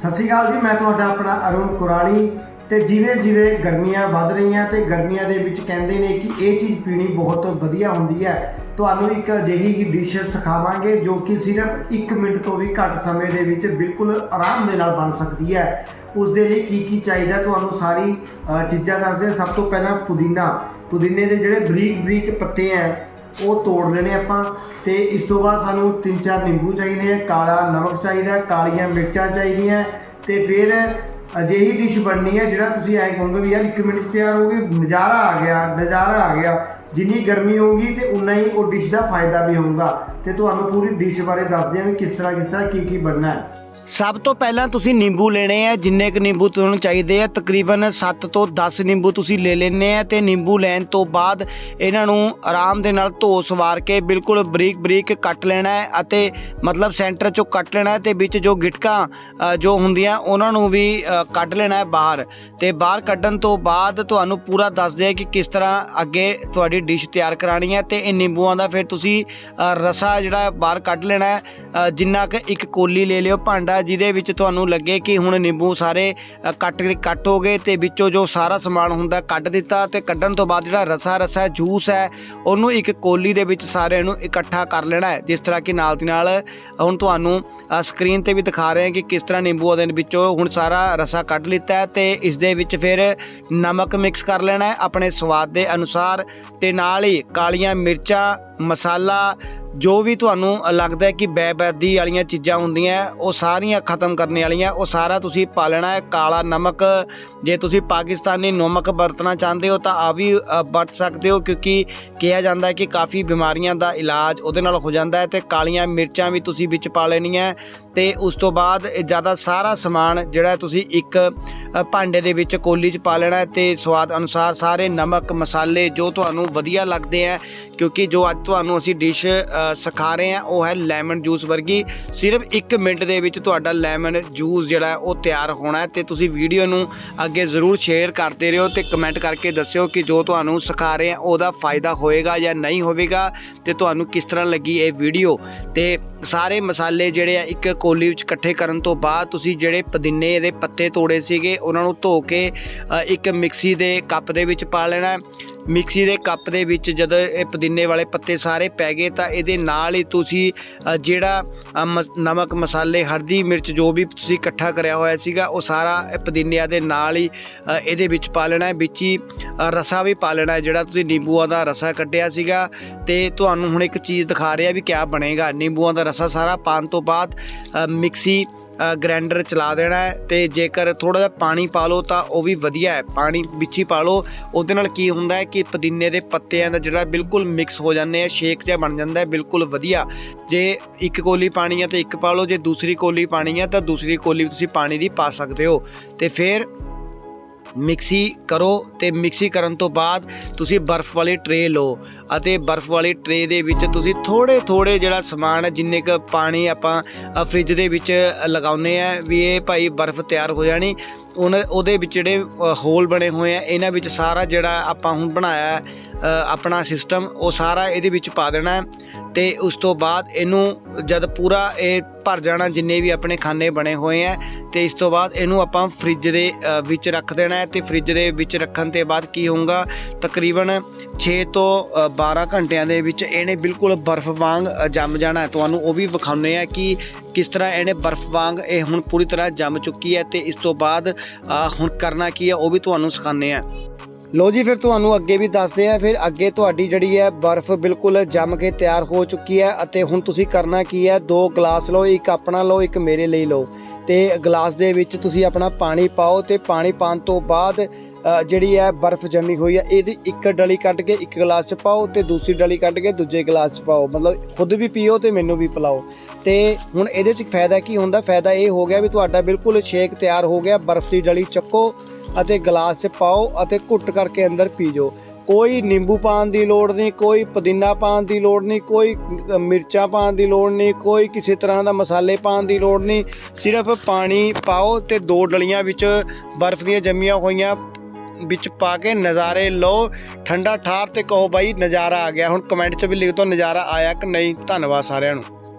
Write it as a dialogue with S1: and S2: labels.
S1: ਸਤਿ ਸ਼੍ਰੀ ਅਕਾਲ ਜੀ, ਮੈਂ ਤੁਹਾਡਾ ਆਪਣਾ ਅਰੁਣ ਕੁਰਾਲੀ ਤੇ ਜਿਵੇਂ ਜਿਵੇਂ ਗਰਮੀਆਂ ਵੱਧ ਰਹੀਆਂ ਤੇ ਗਰਮੀਆਂ ਦੇ ਵਿੱਚ ਕਹਿੰਦੇ ਨੇ ਕਿ ਇਹ ਚੀਜ਼ ਪੀਣੀ ਬਹੁਤ ਵਧੀਆ ਹੁੰਦੀ ਹੈ। ਤੁਹਾਨੂੰ ਇੱਕ ਅਜਿਹੀ ਹੀ ਡਿਸ਼ ਸਿਖਾਵਾਂਗੇ ਜੋ ਕਿ ਸਿਰਫ 1 ਮਿੰਟ ਤੋਂ ਵੀ ਘੱਟ ਸਮੇਂ ਦੇ ਵਿੱਚ ਬਿਲਕੁਲ ਆਰਾਮ ਦੇ ਨਾਲ ਬਣ ਸਕਦੀ ਹੈ। ਉਸ ਦੇ ਲਈ ਕੀ ਕੀ ਚਾਹੀਦਾ ਤੁਹਾਨੂੰ ਸਾਰੀ ਚੀਜ਼ਾਂ ਦੱਸਦੇ ਸਭ ਤੋਂ ਪਹਿਲਾਂ ਪੁਦੀਨਾ। ਪੁਦੀਨੇ ਦੇ ਜਿਹੜੇ ਬਰੀਕ ਬਰੀਕ ਪੱਤੇ ਹੈ ਉਹ ਤੋੜ ਲੈਣੇ ਆਪਾਂ। ਤੇ ਇਸ ਤੋਂ ਬਾਅਦ ਸਾਨੂੰ ਤਿੰਨ ਚਾਰ ਨਿੰਬੂ ਚਾਹੀਦੇ ਆ, ਕਾਲਾ ਨਮਕ ਚਾਹੀਦਾ, ਕਾਲੀਆਂ ਮਿਰਚਾਂ ਚਾਹੀਦੀਆਂ, ਤੇ ਫਿਰ ਅਜਿਹੀ ਡਿਸ਼ ਬਣਨੀ ਹੈ ਜਿਹੜਾ ਤੁਸੀਂ ਐਂ ਕਹੋਗੇ ਵੀ ਯਾਰ 1 ਮਿੰਟ 'ਚ ਤਿਆਰ ਹੋ ਗਈ, ਨਜ਼ਾਰਾ ਆ ਗਿਆ, ਨਜ਼ਾਰਾ ਆ ਗਿਆ। ਜਿੰਨੀ ਗਰਮੀ ਹੋਊਗੀ ਤੇ ਉਨਾ ਹੀ ਉਹ ਡਿਸ਼ ਦਾ ਫਾਇਦਾ ਵੀ ਹੋਊਗਾ। ਤੇ ਤੁਹਾਨੂੰ ਪੂਰੀ ਡਿਸ਼ ਬਾਰੇ ਦੱਸਦੇ ਹਾਂ ਵੀ ਕਿਸ ਤਰ੍ਹਾਂ ਕਿਸ ਤਰ੍ਹਾਂ ਕੀ ਕੀ ਬਣਨਾ ਹੈ।
S2: ਸਭ ਤੋਂ ਪਹਿਲਾਂ ਤੁਸੀਂ ਨਿੰਬੂ ਲੈਣੇ ਆ, ਜਿੰਨੇ ਕੁ ਨਿੰਬੂ ਤੁਹਾਨੂੰ ਚਾਹੀਦੇ ਆ, ਤਕਰੀਬਨ 7 ਤੋਂ 10 ਨਿੰਬੂ ਤੁਸੀਂ ਲੈ ਲੈਣੇ ਆ ਤੇ ਨਿੰਬੂ ਲੈਣ ਤੋਂ ਬਾਅਦ ਇਹਨਾਂ ਨੂੰ ਆਰਾਮ ਦੇ ਨਾਲ ਧੋ ਸਵਾਰ ਕੇ ਬਿਲਕੁਲ ਬਰੀਕ ਬਰੀਕ ਕੱਟ ਲੈਣਾ ਹੈ ਅਤੇ ਮਤਲਬ ਸੈਂਟਰ ਚੋਂ ਕੱਟ ਲੈਣਾ ਹੈ ਤੇ ਵਿੱਚ ਜੋ ਗਿਟਕਾਂ ਜੋ ਹੁੰਦੀਆਂ, ਉਹਨਾਂ ਨੂੰ ਵੀ ਕੱਢ ਲੈਣਾ ਹੈ ਬਾਹਰ। ਤੇ ਬਾਹਰ ਕੱਢਣ ਤੋਂ ਬਾਅਦ ਤੁਹਾਨੂੰ ਪੂਰਾ ਦੱਸਦੇ ਆ ਕਿ ਕਿਸ ਤਰ੍ਹਾਂ ਅੱਗੇ ਤੁਹਾਡੀ ਡਿਸ਼ ਤਿਆਰ ਕਰਾਣੀ ਹੈ ਤੇ ਇਹ ਨਿੰਬੂਆਂ ਦਾ ਫਿਰ ਤੁਸੀਂ ਰਸਾ ਜਿਹੜਾ ਬਾਹਰ ਕੱਢ ਲੈਣਾ ਹੈ। ਜਿੰਨਾ ਕਿ ਇੱਕ ਕੋਲੀ ਲੈ ਲਿਓ ਭਾਂਡਾ ਜਿਹਦੇ ਵਿੱਚ ਤੁਹਾਨੂੰ ਲੱਗੇ ਕਿ ਹੁਣ ਨਿੰਬੂ ਸਾਰੇ ਅ, ਕੱਟ ਕੱਟ ਹੋ ਗਏ ਤੇ ਵਿੱਚੋਂ ਜੋ ਸਾਰਾ ਸਮਾਨ ਹੁੰਦਾ ਕੱਢ ਦਿੱਤਾ ਤੇ ਕੱਢਣ ਤੋਂ ਬਾਅਦ ਜਿਹੜਾ ਰਸਾ ਰਸਾ ਜੂਸ ਹੈ ਉਹਨੂੰ ਇੱਕ ਕੋਲੀ ਦੇ ਵਿੱਚ ਸਾਰਿਆਂ ਨੂੰ ਇਕੱਠਾ ਕਰ ਲੈਣਾ ਹੈ। ਜਿਸ ਤਰ੍ਹਾਂ ਕਿ ਨਾਲ ਦੀ ਨਾਲ ਹੁਣ ਤੁਹਾਨੂੰ ਸਕਰੀਨ ਤੇ ਵੀ ਦਿਖਾ ਰਹੇ ਹਾਂ ਕਿ ਕਿਸ ਤਰ੍ਹਾਂ ਨਿੰਬੂਆਂ ਦੇ ਵਿੱਚੋਂ ਹੁਣ ਸਾਰਾ ਰਸਾ ਕੱਢ ਲਿੱਤਾ ਹੈ ਤੇ ਇਸ ਦੇ ਵਿੱਚ ਫਿਰ ਨਮਕ ਮਿਕਸ ਕਰ ਲੈਣਾ ਹੈ ਆਪਣੇ ਸਵਾਦ ਦੇ ਅਨੁਸਾਰ ਤੇ ਨਾਲ ਹੀ ਕਾਲੀਆਂ ਮਿਰਚਾਂ ਮਸਾਲਾ ਜੋ ਵੀ ਤੁਹਾਨੂੰ ਲੱਗਦਾ ਹੈ ਕਿ ਬੇਬੈਦੀ ਵਾਲੀਆਂ ਚੀਜ਼ਾਂ ਹੁੰਦੀਆਂ, ਉਹ ਸਾਰੀਆਂ ਖਤਮ ਕਰਨ ਵਾਲੀਆਂ, ਉਹ ਸਾਰਾ ਤੁਸੀਂ ਪਾ ਲੈਣਾ ਹੈ ਕਾਲਾ ਨਮਕ। ਜੇ ਤੁਸੀਂ ਪਾਕਿਸਤਾਨੀ ਨਮਕ ਵਰਤਣਾ ਚਾਹੁੰਦੇ ਹੋ ਤਾਂ ਆ ਵੀ ਵਰਤ ਸਕਦੇ ਹੋ ਕਿਉਂਕਿ ਕਿਹਾ ਜਾਂਦਾ ਹੈ ਕਿ ਕਾਫੀ ਬਿਮਾਰੀਆਂ ਦਾ ਇਲਾਜ ਉਹਦੇ ਨਾਲ ਹੋ ਜਾਂਦਾ ਹੈ ਤੇ ਕਾਲੀਆਂ ਮਿਰਚਾਂ ਵੀ ਤੁਸੀਂ ਵਿੱਚ ਪਾ ਲੈਣੀਆਂ ਤੇ ਉਸ ਤੋਂ ਬਾਅਦ ਜ਼ਿਆਦਾ ਸਾਰਾ ਸਮਾਨ ਜਿਹੜਾ ਤੁਸੀਂ ਇੱਕ ਭਾਂਡੇ ਦੇ ਵਿੱਚ ਕੋਲੀ 'ਚ ਪਾ ਲੈਣਾ ਹੈ ਤੇ ਸਵਾਦ ਅਨੁਸਾਰ ਸਾਰੇ ਨਮਕ ਮਸਾਲੇ ਜੋ ਤੁਹਾਨੂੰ ਵਧੀਆ ਲੱਗਦੇ ਆ ਕਿਉਂਕਿ ਜੋ ਅੱਜ ਤੁਹਾਨੂੰ ਅਸੀਂ ਡਿਸ਼ ਸਿਖਾ ਰਹੇ ਹਾਂ ਉਹ ਹੈ ਲੈਮਨ ਜੂਸ ਵਰਗੀ। ਸਿਰਫ 1 ਮਿੰਟ ਦੇ ਵਿੱਚ ਤੁਹਾਡਾ ਲੈਮਨ ਜੂਸ ਜਿਹੜਾ ਉਹ ਤਿਆਰ ਹੋਣਾ ਹੈ ਤੇ ਤੁਸੀਂ ਵੀਡੀਓ ਨੂੰ ਅੱਗੇ ਜ਼ਰੂਰ ਸ਼ੇਅਰ ਕਰਦੇ ਰਹੋ ਤੇ ਕਮੈਂਟ ਕਰਕੇ ਦੱਸਿਓ ਕਿ ਜੋ ਤੁਹਾਨੂੰ ਸਿਖਾ ਰਹੇ ਹਾਂ ਉਹਦਾ ਫਾਇਦਾ ਹੋਏਗਾ ਜਾਂ ਨਹੀਂ ਹੋਵੇਗਾ ਤੇ ਤੁਹਾਨੂੰ ਕਿਸ ਤਰ੍ਹਾਂ ਲੱਗੀ ਇਹ ਵੀਡੀਓ ਤੇ ਸਾਰੇ ਮਸਾਲੇ ਜਿਹੜੇ ਆ ਇੱਕ ਕੋਲੀ ਵਿੱਚ ਇਕੱਠੇ ਕਰਨ ਤੋਂ ਬਾਅਦ ਤੁਸੀਂ ਜਿਹੜੇ ਪੁਦੀਨੇ ਦੇ ਪੱਤੇ ਤੋੜੇ ਸੀਗੇ ਉਹਨਾਂ ਨੂੰ ਧੋ ਕੇ ਇੱਕ ਮਿਕਸੀ ਦੇ ਕੱਪ ਦੇ ਵਿੱਚ ਪਾ ਲੈਣਾ। ਮਿਕਸੀ ਦੇ ਕੱਪ ਦੇ ਵਿੱਚ ਜਦੋਂ ਇਹ ਪੁਦੀਨੇ ਵਾਲੇ ਪੱਤੇ ਸਾਰੇ ਪੈ ਗਏ ਤਾਂ ਇਹਦੇ ਨਾਲ ਹੀ ਤੁਸੀਂ ਜਿਹੜਾ ਅ, ਨਮਕ ਮਸਾਲੇ ਹਲਦੀ ਮਿਰਚ ਜੋ ਵੀ ਤੁਸੀਂ ਇਕੱਠਾ ਕਰਿਆ ਹੋਇਆ ਸੀਗਾ ਉਹ ਸਾਰਾ ਪੁਦੀਨਿਆਂ ਦੇ ਨਾਲ ਹੀ ਇਹਦੇ ਵਿੱਚ ਪਾ ਲੈਣਾ। ਹੈ ਵਿੱਚ ਹੀ ਰਸਾ ਵੀ ਪਾ ਲੈਣਾ ਹੈ ਜਿਹੜਾ ਤੁਸੀਂ ਨਿੰਬੂਆਂ ਦਾ ਰਸਾ ਕੱਢਿਆ ਸੀਗਾ। ਤੇ ਤੁਹਾਨੂੰ ਹੁਣ ਇੱਕ ਚੀਜ਼ ਦਿਖਾ ਰਿਹਾ ਵੀ ਕਿਆ ਬਣੇਗਾ। ਨਿੰਬੂਆਂ ਦਾ ਰਸਾ ਸਾਰਾ ਪਾਣ ਤੋਂ ਬਾਅਦ ਮਿਕਸੀ ਗ੍ਰੈਂਡਰ ਚਲਾ ਦੇਣਾ ਹੈ ਤੇ ਜੇਕਰ ਥੋੜਾ ਜਿਹਾ ਪਾਣੀ ਪਾ ਲਓ ਤਾਂ ਉਹ ਵੀ ਵਧੀਆ ਹੈ। ਪਾਣੀ ਵਿੱਚ ਹੀ ਪਾ ਲਓ। ਉਹਦੇ ਨਾਲ ਕੀ ਹੁੰਦਾ ਹੈ ਕਿ ਪੁਦੀਨੇ ਦੇ ਪੱਤਿਆਂ ਦਾ ਜਿਹੜਾ ਬਿਲਕੁਲ ਮਿਕਸ ਹੋ ਜਾਂਦੇ ਆ, ਸ਼ੇਕ ਜਿਹਾ ਬਣ ਜਾਂਦਾ ਹੈ, ਬਿਲਕੁਲ ਵਧੀਆ। ਜੇ ਇੱਕ ਕੋਲੀ ਪਾਣੀ ਹੈ ਤਾਂ ਇੱਕ ਪਾ ਲਓ, ਜੇ ਦੂਸਰੀ ਕੋਲੀ ਪਾਣੀ ਹੈ ਤਾਂ ਦੂਸਰੀ ਕੋਲੀ ਤੁਸੀਂ ਪਾਣੀ ਦੀ ਪਾ ਸਕਦੇ ਹੋ। ਤੇ ਫਿਰ ਮਿਕਸੀ ਕਰੋ ਤੇ ਮਿਕਸੀ ਕਰਨ ਤੋਂ ਬਾਅਦ ਤੁਸੀਂ ਬਰਫ਼ ਵਾਲੀ ਟਰੇ ਲਓ। ਅਤੇ ਬਰਫ਼ ਵਾਲੀ ਟਰੇ ਦੇ ਵਿੱਚ ਤੁਸੀਂ ਥੋੜੇ ਥੋੜੇ ਜਿਹੜਾ ਸਮਾਨ ਹੈ ਜਿੰਨੇ ਕ ਪਾਣੀ ਆਪਾਂ ਅ, ਫ੍ਰਿਜ ਦੇ ਵਿੱਚ ਲਗਾਉਨੇ ਆ ਵੀ ਇਹ ਭਾਈ ਬਰਫ਼ ਤਿਆਰ ਹੋ ਜਾਣੀ। ਉਹਨਾਂ ਉਹਦੇ ਵਿੱਚ ਜਿਹੜੇ ਹੋਲ ਬਣੇ ਹੋਏ ਆ ਇਹਨਾਂ ਵਿੱਚ ਸਾਰਾ ਜਿਹੜਾ ਆਪਾਂ ਹੁਣ ਬਣਾਇਆ ਆਪਣਾ ਸਿਸਟਮ ਉਹ ਸਾਰਾ ਇਹਦੇ ਵਿੱਚ ਪਾ ਦੇਣਾ ਹੈ। ਤੇ ਉਸ ਤੋਂ ਬਾਅਦ ਇਹਨੂੰ ਜਦ ਪੂਰਾ ਇਹ ਭਰ ਜਾਣਾ ਜਿੰਨੇ ਵੀ ਆਪਣੇ ਖਾਨੇ ਬਣੇ ਹੋਏ ਆ ਤੇ ਇਸ ਤੋਂ ਬਾਅਦ ਇਹਨੂੰ ਆਪਾਂ ਫ੍ਰਿਜ ਦੇ ਵਿੱਚ ਰੱਖ ਦੇਣਾ ਹੈ। ਤੇ ਫ੍ਰਿਜ ਦੇ ਵਿੱਚ ਰੱਖਣ ਤੇ ਬਾਅਦ ਕੀ ਹੋਊਗਾ? ਤਕਰੀਬਨ 6 ਤੋਂ 12 ਘੰਟਿਆਂ ਦੇ ਵਿੱਚ ਇਹਨੇ ਬਿਲਕੁਲ ਬਰਫ਼ ਵਾਂਗ ਜੰਮ ਜਾਣਾ ਹੈ। ਤੁਹਾਨੂੰ ਉਹ ਵੀ ਵਿਖਾਉਂਦੇ ਆ ਕਿ ਕਿਸ ਤਰ੍ਹਾਂ ਇਹਨੇ ਬਰਫ਼ ਵਾਂਗ ਇਹ ਹੁਣ ਪੂਰੀ ਤਰ੍ਹਾਂ ਜੰਮ ਚੁੱਕੀ ਹੈ ਤੇ ਇਸ ਤੋਂ ਬਾਅਦ ਹੁਣ ਕਰਨਾ ਕੀ ਹੈ ਉਹ ਵੀ ਤੁਹਾਨੂੰ ਸਿਖਾਉਂਦੇ ਆ ਲੋ ਜੀ, ਫਿਰ ਤੁਹਾਨੂੰ ਅੱਗੇ ਵੀ ਦੱਸਦੇ ਆ ਫਿਰ ਅੱਗੇ ਤੁਹਾਡੀ ਜਿਹੜੀ ਹੈ ਬਰਫ਼ ਬਿਲਕੁਲ ਜੰਮ ਕੇ ਤਿਆਰ ਹੋ ਚੁੱਕੀ ਹੈ ਅਤੇ ਹੁਣ ਤੁਸੀਂ ਕਰਨਾ ਕੀ ਹੈ, ਦੋ ਗਲਾਸ ਲਓ, ਇੱਕ ਆਪਣਾ ਲਓ, ਇੱਕ ਮੇਰੇ ਲਈ ਲਓ। ਤੇ ਗਲਾਸ ਦੇ ਵਿੱਚ ਤੁਸੀਂ ਆਪਣਾ ਪਾਣੀ ਪਾਓ ਤੇ ਪਾਣੀ ਪਾਉਣ ਤੋਂ ਬਾਅਦ ਜਿਹੜੀ ਹੈ ਬਰਫ਼ ਜੰਮੀ ਹੋਈ ਹੈ, ਇਹਦੀ ਇੱਕ ਡਲੀ ਕੱਢ ਕੇ ਇੱਕ ਗਲਾਸ 'ਚ ਪਾਓ ਤੇ ਦੂਸਰੀ ਡਲੀ ਕੱਢ ਕੇ ਦੂਜੇ ਗਲਾਸ 'ਚ ਪਾਓ। ਮਤਲਬ ਖੁਦ ਵੀ ਪੀਓ ਤੇ ਮੈਨੂੰ ਵੀ ਪਿਲਾਓ। ਤੇ ਹੁਣ ਇਹਦੇ 'ਚ ਫਾਇਦਾ ਕੀ ਹੁੰਦਾ? ਫਾਇਦਾ ਇਹ ਹੋ ਗਿਆ ਵੀ ਤੁਹਾਡਾ ਬਿਲਕੁਲ ਸ਼ੇਕ ਤਿਆਰ ਹੋ ਗਿਆ, ਬਰਫ਼ ਦੀ ਡਲੀ ਚੱਕੋ ਅਤੇ ਗਲਾਸ 'ਚ ਪਾਓ ਅਤੇ ਘੁੱਟ ਕਰਕੇ ਅੰਦਰ ਪੀ ਜਾਓ। ਕੋਈ ਨਿੰਬੂ ਪਾਣ ਦੀ ਲੋੜ ਨਹੀਂ, ਕੋਈ ਪੁਦੀਨਾ ਪਾਣ ਦੀ ਲੋੜ ਨਹੀਂ, ਕੋਈ ਮਿਰਚਾਂ ਪਾਣ ਦੀ ਲੋੜ ਨਹੀਂ, ਕੋਈ ਕਿਸੇ ਤਰ੍ਹਾਂ ਦਾ ਮਸਾਲੇ ਪਾਣ ਦੀ ਲੋੜ ਨਹੀਂ। ਸਿਰਫ ਪਾਣੀ ਪਾਓ ਤੇ ਦੋ ਡਲੀਆਂ ਵਿੱਚ ਬਰਫ਼ ਦੀਆਂ ਜੰਮੀਆਂ ਹੋਈਆਂ। ਵਿੱਚ ਪਾ ਕੇ ਨਜ਼ਾਰੇ ਲਓ, ਠੰਡਾ ਠਾਰ ਤੇ ਕਹੋ ਬਾਈ ਨਜ਼ਾਰਾ ਆ ਗਿਆ। ਹੁਣ ਕਮੈਂਟ 'ਚ ਵੀ ਲਿਖ ਦਿਓ ਨਜ਼ਾਰਾ ਆਇਆ ਕਿ ਨਹੀਂ। ਧੰਨਵਾਦ ਸਾਰਿਆਂ ਨੂੰ।